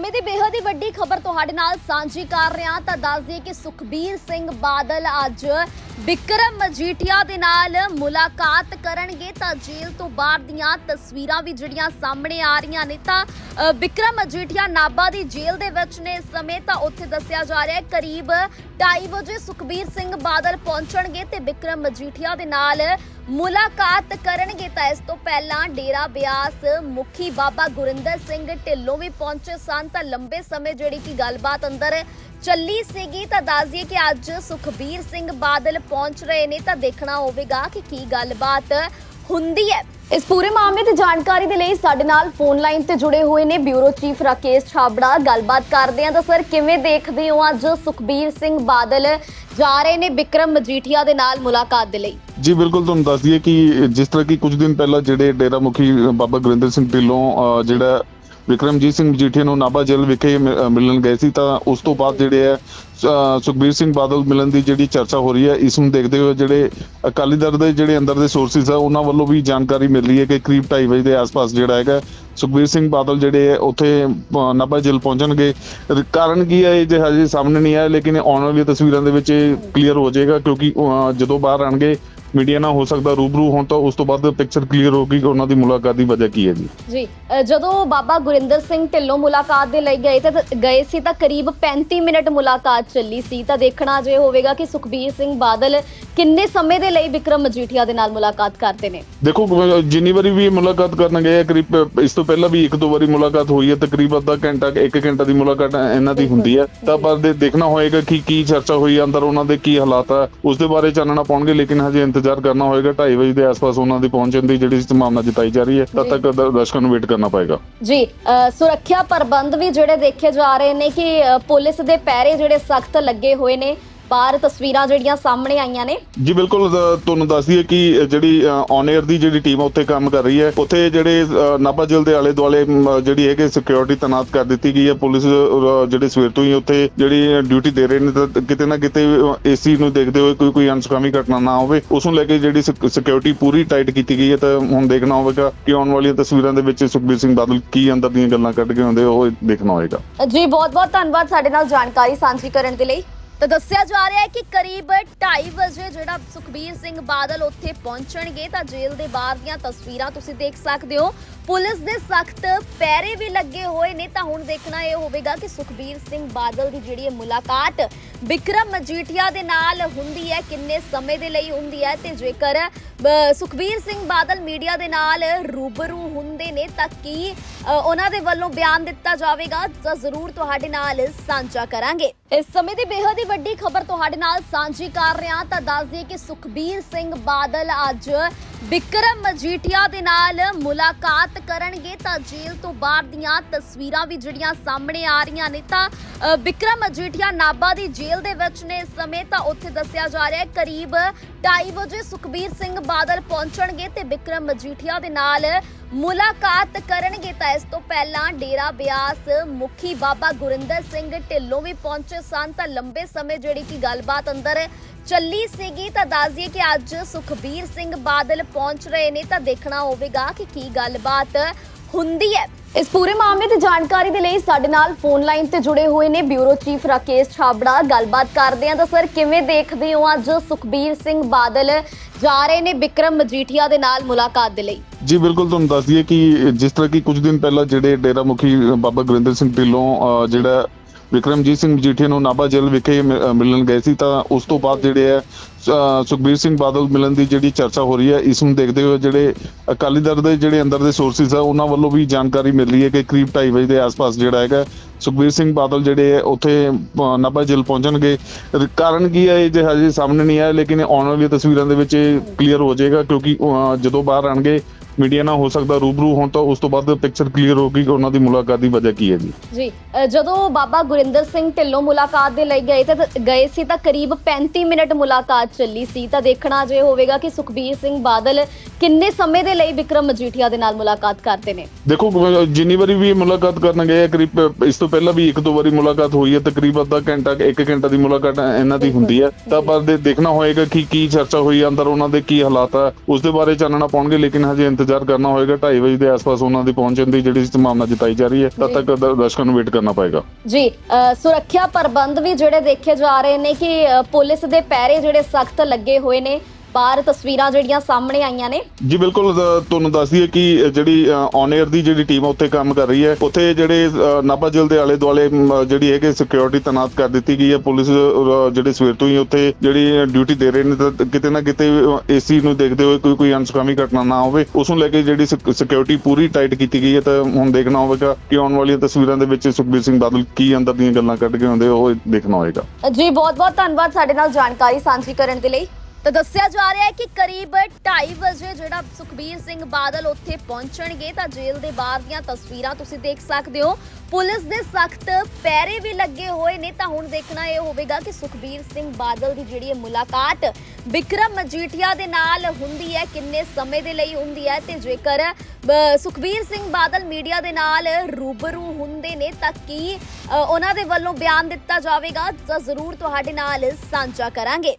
ਸਮੇਂ ਦੀ ਬੇਹੱਦ ਹੀ ਵੱਡੀ ਖਬਰ ਤੁਹਾਡੇ ਨਾਲ ਸਾਂਝੀ ਕਰ ਰਿਹਾ ਤਾਂ ਦੱਸ ਦਈਏ ਕਿ ਸੁਖਬੀਰ ਸਿੰਘ ਬਾਦਲ ਅੱਜ ਵਿਕਰਮ ਮਜੀਠੀਆ ਦੇ ਨਾਲ ਮੁਲਾਕਾਤ ਕਰਨਗੇ ਤਾਂ ਜੇਲ੍ਹ ਤੋਂ ਬਾਹਰ ਦੀਆਂ ਤਸਵੀਰਾਂ ਵੀ ਜਿਹੜੀਆਂ ਸਾਹਮਣੇ ਆ ਰਹੀਆਂ ਨੇ ਤਾਂ ਅ, ਵਿਕਰਮ ਮਜੀਠੀਆ ਨਾਭਾ ਦੀ ਜੇਲ੍ਹ ਦੇ ਵਿੱਚ ਨੇ ਇਸ ਸਮੇਂ ਤਾਂ ਉੱਥੇ ਦੱਸਿਆ ਜਾ ਰਿਹਾ ਹੈ ਕਰੀਬ 2:30 ਵਜੇ ਸੁਖਬੀਰ ਸਿੰਘ ਬਾਦਲ ਪਹੁੰਚਣਗੇ ਤੇ ਵਿਕਰਮ ਮਜੀਠੀਆ ਦੇ ਨਾਲ ਮੁਲਾਕਾਤ ਕਰਨਗੇ ਤਾਂ ਇਸ ਤੋਂ ਪਹਿਲਾਂ ਡੇਰਾ ਬਿਆਸ ਮੁਖੀ ਬਾਬਾ ਗੁਰਿੰਦਰ ਸਿੰਘ ਢਿੱਲੋਂ ਵੀ ਪਹੁੰਚੇ ਸਨ ਤਾਂ ਲੰਬੇ ਸਮੇਂ ਜਿਹੜੀ ਕਿ ਗੱਲਬਾਤ ਅੰਦਰ ਚੱਲੀ ਸੀਗੀ ਤਾਂ ਦੱਸ ਦਈਏ ਕਿ ਅੱਜ ਸੁਖਬੀਰ ਸਿੰਘ ਬਾਦਲ ਪਹੁੰਚ ਰਹੇ ਨੇ ਤਾਂ ਦੇਖਣਾ ਹੋਵੇਗਾ ਕਿ ਕੀ ਗੱਲਬਾਤ ਹੁੰਦੀ ਹੈ। ਇਸ ਪੂਰੇ ਮਾਮਲੇ ਦੀ ਜਾਣਕਾਰੀ ਦੇ ਲਈ ਸਾਡੇ ਨਾਲ ਫੋਨ ਲਾਈਨ ਤੇ ਜੁੜੇ ਹੋਏ ਨੇ ਬਿਊਰੋ ਚੀਫ ਰਾਕੇਸ਼ ਛਾਬੜਾ। ਗੱਲਬਾਤ ਕਰਦੇ ਹਾਂ ਤਾਂ ਸਰ, ਕਿਵੇਂ ਦੇਖਦੇ ਹੋ ਅੱਜ ਸੁਖਬੀਰ ਸਿੰਘ ਬਾਦਲ ਜਾ ਰਹੇ ਨੇ ਵਿਕਰਮ ਮਜੀਠੀਆ ਦੇ ਨਾਲ ਮੁਲਾਕਾਤ ਦੇ ਲਈ? ਜੀ, ਬਿਲਕੁਲ ਤੁਹਾਨੂੰ ਦੱਸ ਦਈਏ ਕਿ ਜਿਸ ਤਰ੍ਹਾਂ ਕਿ ਕੁਝ ਦਿਨ ਪਹਿਲਾਂ ਜਿਹੜੇ ਡੇਰਾ ਮੁਖੀ ਬਾਬਾ ਗੁਰਿੰਦਰ ਸਿੰਘ ਢਿੱਲੋਂ ਜਿਹੜਾ ਵਿਕਰਮਜੀਤ ਸਿੰਘ ਮਜੀਠੀਆ ਨੂੰ ਨਾਭਾ ਜੇਲ੍ਹ ਵਿਖੇ ਮਿਲਣ ਗਏ ਸੀ ਤਾਂ ਉਸ ਤੋਂ ਬਾਅਦ ਜਿਹੜੇ ਹੈ ਸੁਖਬੀਰ ਸਿੰਘ ਬਾਦਲ ਮਿਲਣ ਦੀ ਜਿਹੜੀ ਚਰਚਾ ਹੋ ਰਹੀ ਹੈ, ਇਸ ਨੂੰ ਦੇਖਦੇ ਹੋਏ ਜਿਹੜੇ ਅਕਾਲੀ ਦਲ ਦੇ ਜਿਹੜੇ ਅੰਦਰ ਦੇ ਸੋਰਸਿਸ ਆ, ਉਹਨਾਂ ਵੱਲੋਂ ਵੀ ਜਾਣਕਾਰੀ ਮਿਲ ਰਹੀ ਹੈ ਕਿ ਕਰੀਬ 2:30 ਵਜੇ ਦੇ ਆਸ-ਪਾਸ ਜਿਹੜਾ ਹੈਗਾ, ਸੁਖਬੀਰ ਸਿੰਘ ਬਾਦਲ ਜਿਹੜੇ ਹੈ, ਉੱਥੇ ਨਾਭਾ ਜੇਲ੍ਹ ਪਹੁੰਚਣਗੇ। ਕਾਰਨ ਕੀ ਹੈ, ਇਹ ਜੇ ਹਜੇ ਸਾਹਮਣੇ ਨਹੀਂ ਆਇਆ, ਲੇਕਿਨ ਆਉਣ ਵਾਲੀਆਂ ਤਸਵੀਰਾਂ ਦੇ ਵਿੱਚ ਇਹ ਕਲੀਅਰ ਹੋ ਜਾਏਗਾ ਕਿਉਂਕਿ ਜਦੋਂ ਬਾਹਰ ਆਣਗੇ ਮੀਡੀਆ ਨਾਲ ਹੋ ਸਕਦਾ ਰੂਬਰੂ ਹੋਣ ਤਾਂ ਉਸ ਤੋਂ ਬਾਅਦ ਪਿਕਚਰ ਕਲੀਅਰ ਹੋਗੀ ਕਿ ਉਹਨਾਂ ਦੀ ਮੁਲਾਕਾਤ ਦੀ ਵਜ੍ਹਾ ਕੀ ਹੈ ਜੀ ਜੀ ਜਦੋਂ ਬਾਬਾ ਗੁਰਿੰਦਰ ਸਿੰਘ ਢਿੱਲੋਂ ਮੁਲਾਕਾਤ ਦੇ ਲਈ ਗਏ ਤੇ ਗਏ ਸੀ ਤਾਂ ਕਰੀਬ 35 ਮਿੰਟ ਮੁਲਾਕਾਤ ਚੱਲੀ ਸੀ। ਤਾਂ ਦੇਖਣਾ ਜੇ ਹੋਵੇਗਾ ਕਿ ਸੁਖਬੀਰ ਸਿੰਘ ਬਾਦਲ ਕਿੰਨੇ ਸਮੇਂ ਦੇ ਲਈ ਵਿਕਰਮ ਮਜੀਠੀਆ ਦੇ ਨਾਲ ਮੁਲਾਕਾਤ ਕਰਦੇ ਨੇ। ਦੇਖੋ ਜਿੰਨੀ ਵਾਰੀ ਵੀ ਮੁਲਾਕਾਤ ਕਰਨ ਗਏ ਆ ਕਰੀਬ ਇਸ ਤੋਂ ਪਹਿਲਾਂ ਵੀ ਇੱਕ ਦੋ ਵਾਰੀ ਮੁਲਾਕਾਤ ਹੋਈ ਹੈ ਤਕਰੀਬਨ ਅੱਧਾ ਘੰਟਾ ਇੱਕ ਘੰਟਾ ਦੀ ਮੁਲਾਕਾਤ ਇਹਨਾਂ ਦੀ ਹੁੰਦੀ ਹੈ। ਤਾਂ ਪਰ ਦੇਖਣਾ ਹੋਏਗਾ ਕਿ ਕੀ ਚਰਚਾ ਹੋਈ ਅੰਦਰ ਉਹਨਾਂ ਦੇ ਕੀ ਹਾਲਾਤ ਆ ਉਸ ਦੇ ਬਾਰੇ ਚਾਨਣਾ ਪਾਉਣਗੇ ਲੇਕਿਨ ਹਜੇ ਇੰਤਜ਼ਾਰ ਕਰਨਾ ਹੋਏਗਾ 2:30 ਵਜੇ ਦੇ ਆਸ-ਪਾਸ ਉਹਨਾਂ ਦੀ ਪਹੁੰਚਣ ਦੀ ਜਿਹੜੀ ਸੰਭਾਵਨਾ ਜਤਾਈ ਜਾ ਰਹੀ ਹੈ ਤਦ ਤੱਕ ਦਰਸ਼ਕਾਂ ਨੂੰ ਵੇਟ ਕਰਨਾ ਪਏਗਾ। ਜੀ ਅ, ਸੁਰੱਖਿਆ ਪ੍ਰਬੰਧ ਵੀ ਜਿਹੜੇ ਦੇਖੇ ਜਾ ਰਹੇ ਨੇ ਕਿ ਅ, ਪੁਲਿਸ ਦੇ ਪਹਿਰੇ ਜਿਹੜੇ ਸਖਤ ਲੱਗੇ ਹੋਏ ਨੇ ਬਾਹਰ ਤਸਵੀਰਾਂ ਜਿਹੜੀਆਂ ਸਾਹਮਣੇ ਆਈਆਂ ਨੇ। ਜੀ ਬਿਲਕੁਲ ਤੁਹਾਨੂੰ ਦੱਸ ਦਈਏ ਕਿ ਜਿਹੜੀ ਔਨ 에ਅਰ ਦੀ ਜਿਹੜੀ ਟੀਮ ਉੱਥੇ ਕੰਮ ਕਰ ਰਹੀ ਹੈ। ਉੱਥੇ ਜਿਹੜੇ ਨਾਭਾ ਜੇਲ੍ਹ ਦੇ ਆਲੇ ਦੁਆਲੇ ਜਿਹੜੀ ਹੈਗੇ ਸਿਕਿਉਰਿਟੀ ਤੈਨਾਤ ਕਰ ਦਿੱਤੀ ਗਈ ਹੈ। ਪੁਲਿਸ ਜਿਹੜੇ ਸਵੇਰ ਤੋਂ ਹੀ ਉੱਥੇ ਜਿਹੜੀ ਡਿਊਟੀ ਦੇ ਰਹੇ ਨੇ ਤਾਂ ਕਿਤੇ ਨਾ ਕਿਤੇ ਏਸੀ ਨੂੰ ਦੇਖਦੇ ਹੋਏ ਕੋਈ ਕੋਈ ਅਨਸਕਾਮੀ ਘਟਨਾ ਨਾ ਹੋਵੇ। ਉਸ ਨੂੰ ਲੈ ਕੇ ਜਿਹੜੀ ਸਿਕਿਉਰਿਟੀ ਪੂਰੀ ਟਾਈਟ ਕੀਤੀ ਗਈ ਹੈ ਤਾਂ ਹੁਣ ਦੇਖਣਾ ਹੋਵੇਗਾ ਕਿ ਆਉਣ ਵਾਲੀਆਂ ਤਸਵੀਰਾਂ ਦੇ ਵਿੱਚ ਸੁਖਬੀਰ ਸਿੰਘ ਬਾਦਲ ਕੀ ਅੰਦਰ ਦੀਆਂ ਗੱਲਾਂ ਕੱਢ ਕੇ ਆਉਂਦੇ ਉਹ ਦੇਖਣਾ ਹੋਵੇਗਾ ਜੀ ਬਹੁਤ ਬਹੁਤ ਧੰਨਵਾਦ ਸਾਡੇ ਨਾਲ ਜਾਣਕਾਰੀ ਸਾਂਝੀ ਕਰਨ ਦੇ ਲਈ। ਤਾਂ ਦੱਸਿਆ ਜਾ ਰਿਹਾ ਹੈ ਕਿ ਕਰੀਬ 2:30 ਵਜੇ ਜਿਹੜਾ ਸੁਖਬੀਰ ਸਿੰਘ ਬਾਦਲ ਉੱਥੇ ਪਹੁੰਚਣਗੇ ਤਾਂ ਜੇਲ੍ਹ ਦੇ ਬਾਹਰ ਦੀਆਂ ਤਸਵੀਰਾਂ ਤੁਸੀਂ ਦੇਖ ਸਕਦੇ ਹੋ। ਪੁਲਿਸ ਦੇ ਸਖਤ ਪੈਰੇ ਵੀ ਲੱਗੇ ਹੋਏ ਨੇ, ਤਾਂ ਹੁਣ ਦੇਖਣਾ ਇਹ ਹੋਵੇਗਾ ਕਿ ਸੁਖਬੀਰ ਸਿੰਘ ਬਾਦਲ ਦੀ ਜਿਹੜੀ ਇਹ ਮੁਲਾਕਾਤ ਵਿਕਰਮ ਮਜੀਠੀਆ ਦੇ ਨਾਲ ਹੁੰਦੀ ਹੈ, ਕਿੰਨੇ ਸਮੇਂ ਦੇ ਲਈ ਹੁੰਦੀ ਹੈ ਤੇ ਜੇਕਰ ਸੁਖਬੀਰ ਸਿੰਘ ਬਾਦਲ ਮੀਡੀਆ ਦੇ ਨਾਲ ਰੂਬਰੂ ਹੁੰਦੇ ਨੇ, ਤਾਂ ਕੀ ਉਹਨਾਂ ਦੇ ਵੱਲੋਂ ਬਿਆਨ ਦਿੱਤਾ ਜਾਵੇਗਾ, ਤਾਂ ਜ਼ਰੂਰ ਤੁਹਾਡੇ ਨਾਲ ਸਾਂਝਾ ਕਰਾਂਗੇ। ਇਸ ਸਮੇਂ ਦੀ ਬੇਹੱਦ ਹੀ ਵੱਡੀ ਖਬਰ ਤੁਹਾਡੇ ਨਾਲ ਸਾਂਝੀ ਕਰ ਰਹੇ ਹਾਂ, ਤਾਂ ਦੱਸ ਦਈਏ ਕਿ ਸੁਖਬੀਰ ਸਿੰਘ ਬਾਦਲ ਅੱਜ ਵਿਕਰਮ ਮਜੀਠੀਆ ਦੇ ਨਾਲ ਮੁਲਾਕਾਤ ਕਰਨਗੇ ਤਾਂ ਜੇਲ੍ਹ ਤੋਂ ਬਾਹਰ ਦੀਆਂ ਤਸਵੀਰਾਂ ਵੀ ਜਿਹੜੀਆਂ ਸਾਹਮਣੇ ਆ ਰਹੀਆਂ ਨੇ ਤਾਂ ਅ, ਵਿਕਰਮ ਅਜੀਠੀਆ ਨਾਭਾ ਦੀ ਜੇਲ੍ਹ ਦੇ ਵਿੱਚ ਨੇ। ਇਸ ਸਮੇਂ ਤਾਂ ਉੱਥੇ ਦੱਸਿਆ ਜਾ ਰਿਹਾ ਹੈ ਕਰੀਬ 2:30 ਵਜੇ ਸੁਖਬੀਰ ਸਿੰਘ ਬਾਦਲ ਪਹੁੰਚਣਗੇ ਤੇ ਵਿਕਰਮ ਮਜੀਠੀਆ ਦੇ ਨਾਲ ਮੁਲਾਕਾਤ ਕਰਨਗੇ। ਤਾਂ ਇਸ ਤੋਂ ਪਹਿਲਾਂ ਡੇਰਾ ਬਿਆਸ ਮੁਖੀ ਬਾਬਾ ਗੁਰਿੰਦਰ ਸਿੰਘ ਢਿੱਲੋਂ ਵੀ ਪਹੁੰਚੇ ਸਨ। ਤਾਂ ਲੰਬੇ ਸਮੇਂ ਜਿਹੜੀ ਕਿ ਗੱਲਬਾਤ ਅੰਦਰ ਚੱਲੀ ਸੀਗੀ, ਤਾਂ ਦੱਸ ਦਈਏ ਕਿ ਅੱਜ ਸੁਖਬੀਰ ਸਿੰਘ ਬਾਦਲ ਪਹੁੰਚ ਰਹੇ ਨੇ। ਤਾਂ ਦੇਖਣਾ ਹੋਵੇਗਾ ਕਿ ਕੀ ਗੱਲਬਾਤ ਹੁੰਦੀ ਹੈ। ਇਸ ਪੂਰੇ ਮਾਮਲੇ ਦੀ ਜਾਣਕਾਰੀ ਦੇ ਲਈ ਸਾਡੇ ਨਾਲ ਫੋਨ ਲਾਈਨ ਤੇ ਜੁੜੇ ਹੋਏ ਨੇ ਬਿਊਰੋ ਚੀਫ ਰਾਕੇਸ਼ ਛਾਬੜਾ। ਗੱਲਬਾਤ ਕਰਦੇ ਹਾਂ ਤਾਂ ਸਰ, ਕਿਵੇਂ ਦੇਖਦੇ ਹੋ ਅੱਜ ਸੁਖਬੀਰ ਸਿੰਘ ਬਾਦਲ ਜਾ ਰਹੇ ਨੇ ਵਿਕਰਮ ਮਜੀਠੀਆ ਦੇ ਨਾਲ ਮੁਲਾਕਾਤ ਦੇ ਲਈ? ਜੀ, ਬਿਲਕੁਲ ਤੁਹਾਨੂੰ ਦੱਸ ਦਈਏ ਕਿ ਜਿਸ ਤਰ੍ਹਾਂ ਕਿ ਕੁਝ ਦਿਨ ਪਹਿਲਾਂ ਜਿਹੜੇ ਡੇਰਾ ਮੁਖੀ ਬਾਬਾ ਗੁਰਿੰਦਰ ਸਿੰਘ ਢਿੱਲੋਂ ਜਿਹੜਾ ਵਿਕਰਮਜੀਤ ਸਿੰਘ ਮਜੀਠੀਆ ਨੂੰ ਨਾਭਾ ਜੇਲ੍ਹ ਵਿਖੇ ਮਿ- ਮਿਲਣ ਗਏ ਸੀ ਤਾਂ ਉਸ ਤੋਂ ਬਾਅਦ ਜਿਹੜੇ ਹੈ ਸੁਖਬੀਰ ਸਿੰਘ ਬਾਦਲ ਮਿਲਣ ਦੀ ਜਿਹੜੀ ਚਰਚਾ ਹੋ ਰਹੀ ਹੈ, ਇਸ ਨੂੰ ਦੇਖਦੇ ਹੋਏ ਜਿਹੜੇ ਅਕਾਲੀ ਦਲ ਦੇ ਜਿਹੜੇ ਅੰਦਰ ਦੇ ਸੋਰਸਿਸ ਆ, ਉਹਨਾਂ ਵੱਲੋਂ ਵੀ ਜਾਣਕਾਰੀ ਮਿਲ ਰਹੀ ਹੈ ਕਿ ਕਰੀਬ 2:30 ਵਜੇ ਦੇ ਆਸ-ਪਾਸ ਜਿਹੜਾ ਹੈਗਾ, ਸੁਖਬੀਰ ਸਿੰਘ ਬਾਦਲ ਜਿਹੜੇ ਹੈ, ਉੱਥੇ ਨਾਭਾ ਜੇਲ੍ਹ ਪਹੁੰਚਣਗੇ। ਕਾਰਨ ਕੀ ਹੈ, ਇਹ ਜੇ ਹਜੇ ਸਾਹਮਣੇ ਨਹੀਂ ਆਇਆ, ਲੇਕਿਨ ਆਉਣ ਵਾਲੀਆਂ ਤਸਵੀਰਾਂ ਦੇ ਵਿੱਚ ਕਲੀਅਰ ਹੋ ਜਾਏਗਾ, ਕਿਉਂਕਿ ਜਦੋਂ ਬਾਹਰ ਆਣਗੇ ਮੀਡੀਆ ਨਾਲ ਹੋ ਸਕਦਾ ਰੂਬਰੂ ਹੋਣ ਤਾਂ ਉਸ ਤੋਂ ਬਾਅਦ ਪਿਕਚਰ ਕਲੀਅਰ ਹੋਗੀ ਕਿ ਉਹਨਾਂ ਦੀ ਮੁਲਾਕਾਤ ਦੀ ਵਜ੍ਹਾ ਕੀ ਹੈ ਜੀ। ਜੀ ਅ, ਜਦੋਂ ਬਾਬਾ ਗੁਰਿੰਦਰ ਸਿੰਘ ਢਿੱਲੋਂ ਮੁਲਾਕਾਤ ਦੇ ਲਈ ਗਏ ਤੇ ਗਏ ਸੀ ਤਾਂ ਕਰੀਬ 35 ਮਿੰਟ ਮੁਲਾਕਾਤ ਚੱਲੀ ਸੀ। ਤਾਂ ਦੇਖਣਾ ਜੇ ਹੋਵੇਗਾ ਕਿ ਸੁਖਬੀਰ ਸਿੰਘ ਬਾਦਲ ਕਿੰਨੇ ਸਮੇਂ ਦੇ ਲਈ ਵਿਕਰਮ ਮਜੀਠੀਆ ਦੇ ਨਾਲ ਮੁਲਾਕਾਤ ਕਰਦੇ ਨੇ? ਦੇਖੋ ਜਿੰਨੀ ਵਾਰੀ ਵੀ ਮੁਲਾਕਾਤ ਕਰਨ ਗਏ ਕਰੀਬ ਇਸ ਤੋਂ ਪਹਿਲਾਂ ਵੀ ਇੱਕ ਦੋ ਵਾਰੀ ਮੁਲਾਕਾਤ ਹੋਈ ਹੈ ਤਕਰੀਬਨ ਅੱਧਾ ਘੰਟਾ ਇੱਕ ਘੰਟਾ ਦੀ ਮੁਲਾਕਾਤ ਇਹਨਾਂ ਦੀ ਹੁੰਦੀ ਹੈ। ਤਾਂ ਪਰ ਦੇ ਦੇਖਣਾ ਹੋਏਗਾ ਕਿ ਕੀ ਚਰਚਾ ਹੋਈ ਅੰਦਰ ਉਹਨਾਂ ਦੇ ਕੀ ਹਾਲਾਤ ਆ ਉਸ ਦੇ ਬਾਰੇ ਚਾਨਣਾ ਪਾਉਣਗੇ ਲੇਕਿਨ ਹਜੇ ਇੰਤਜ਼ਾਰ ਕਰਨਾ ਹੋਏਗਾ 2:30 ਵਜੇ ਦੇ ਆਸ-ਪਾਸ ਉਹਨਾਂ ਦੀ ਪਹੁੰਚਣ ਦੀ ਜਿਹੜੀ ਸੰਭਾਵਨਾ ਜਤਾਈ ਜਾ ਰਹੀ ਹੈ ਤਦ। ਤੱਕ ਦਰਸ਼ਕਾਂ ਨੂੰ ਵੇਟ ਕਰਨਾ ਪਏਗਾ। ਜੀ ਸੁਰੱਖਿਆ ਪ੍ਰਬੰਧ ਵੀ ਜਿਹੜੇ ਦੇਖੇ ਜਾ ਰਹੇ ਨੇ ਕਿ ਪੁਲਿਸ ਦੇ ਪਹਿਰੇ ਜਿਹੜੇ ਸਖਤ ਲੱਗੇ ਹੋਏ ਨੇ ਬਾਹਰ ਤਸਵੀਰਾਂ ਜਿਹੜੀਆਂ ਸਾਹਮਣੇ ਆਈਆਂ ਨੇ। ਜੀ ਬਿਲਕੁਲ ਅ, ਤੁਹਾਨੂੰ ਦੱਸ ਦਈਏ ਕਿ ਜਿਹੜੀ ਔਨ 에ਅਰ ਦੀ ਜਿਹੜੀ ਟੀਮ ਉੱਥੇ ਕੰਮ ਕਰ ਰਹੀ ਹੈ। ਉੱਥੇ ਜਿਹੜੇ ਅ, ਨਾਭਾ ਜੇਲ੍ਹ ਦੇ ਆਲੇ ਦੁਆਲੇ ਮ, ਜਿਹੜੀ ਹੈਗੇ ਸਿਕਿਉਰਿਟੀ ਤੈਨਾਤ ਕਰ ਦਿੱਤੀ ਗਈ ਹੈ। ਪੁਲਿਸ ਅ, ਜਿਹੜੇ ਸਵੇਰ ਤੋਂ ਹੀ ਉੱਥੇ ਜਿਹੜੀ ਡਿਊਟੀ ਦੇ ਰਹੇ ਨੇ ਤਾਂ ਕਿਤੇ ਨਾ ਕਿਤੇ ਚੀਜ਼ ਨੂੰ ਦੇਖਦੇ ਹੋਏ ਕੋਈ ਕੋਈ ਅਨਸਕਾਮੀ ਘਟਨਾ ਨਾ ਹੋਵੇ। ਉਸ ਨੂੰ ਲੈ ਕੇ ਜਿਹੜੀ ਸਿਕਿਉਰਿਟੀ ਪੂਰੀ ਟਾਈਟ ਕੀਤੀ ਗਈ ਹੈ ਤਾਂ ਹੁਣ ਦੇਖਣਾ ਹੋਵੇਗਾ ਕਿ ਆਉਣ ਵਾਲੀਆਂ ਤਸਵੀਰਾਂ ਦੇ ਵਿੱਚ ਸੁਖਬੀਰ ਸਿੰਘ ਬਾਦਲ ਕੀ ਅੰਦਰ ਦੀਆਂ ਗੱਲਾਂ ਕੱਢ ਕੇ ਆਉਂਦੇ ਉਹ ਦੇਖਣਾ ਹੋਵੇਗਾ ਜੀ ਬਹੁਤ-ਬਹੁਤ ਧੰਨਵਾਦ ਸਾਡੇ ਨਾਲ ਜਾਣਕਾਰੀ ਸਾਂਝੀ ਕਰਨ ਦੇ ਲਈ। ਤਾਂ ਦੱਸਿਆ ਜਾ ਰਿਹਾ ਹੈ ਕਿ ਕਰੀਬ 2:30 ਵਜੇ ਜਿਹੜਾ ਸੁਖਬੀਰ ਸਿੰਘ ਬਾਦਲ ਉੱਥੇ ਪਹੁੰਚਣਗੇ ਤਾਂ ਜੇਲ੍ਹ ਦੇ ਬਾਹਰ ਦੀਆਂ ਤਸਵੀਰਾਂ ਤੁਸੀਂ ਦੇਖ ਸਕਦੇ ਹੋ। ਪੁਲਿਸ ਦੇ ਸਖਤ ਪੈਰੇ ਵੀ ਲੱਗੇ ਹੋਏ ਨੇ, ਤਾਂ ਹੁਣ ਦੇਖਣਾ ਇਹ ਹੋਵੇਗਾ ਕਿ ਸੁਖਬੀਰ ਸਿੰਘ ਬਾਦਲ ਦੀ ਜਿਹੜੀ ਇਹ ਮੁਲਾਕਾਤ ਵਿਕਰਮ ਮਜੀਠੀਆ ਦੇ ਨਾਲ ਹੁੰਦੀ ਹੈ, ਕਿੰਨੇ ਸਮੇਂ ਦੇ ਲਈ ਹੁੰਦੀ ਹੈ ਤੇ ਜੇਕਰ ਸੁਖਬੀਰ ਸਿੰਘ ਬਾਦਲ ਮੀਡੀਆ ਦੇ ਨਾਲ ਰੂਬਰੂ ਹੁੰਦੇ ਨੇ ਤਾਂ ਕੀ ਉਹਨਾਂ ਦੇ ਵੱਲੋਂ ਬਿਆਨ ਦਿੱਤਾ ਜਾਵੇਗਾ, ਤਾਂ ਜ਼ਰੂਰ ਤੁਹਾਡੇ ਨਾਲ ਸਾਂਝਾ ਕਰਾਂਗੇ।